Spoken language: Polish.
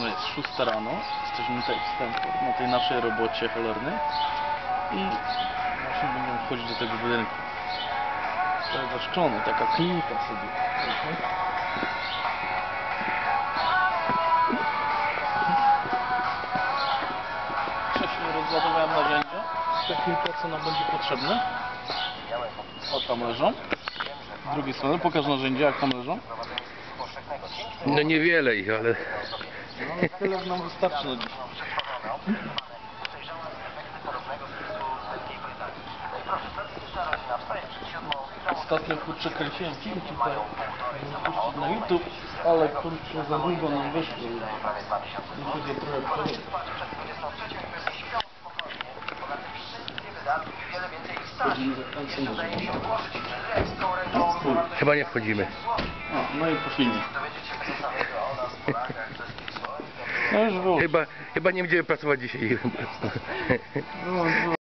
No jest 6 rano, jesteśmy tutaj w Stanford, na tej naszej robocie cholernej i właśnie będziemy wchodzić do tego budynku. To jest zaszklony, taka klinika sobie. Wcześniej rozładowałem narzędzia, te kilka co nam będzie potrzebne. O tam leżą. Z drugiej strony pokaż narzędzia jak tam leżą. No niewiele ich, ale... No, tyle nam wystarczy. Ostatnio kurczę kręciłem film tutaj puścić na YouTube, ale kurczę za długo nam wyszło. Muszę go trochę kręcenie. Chyba nie wchodzimy. O, no i po filmie. No. Chyba, chyba nie będziemy pracować dzisiaj. było, było.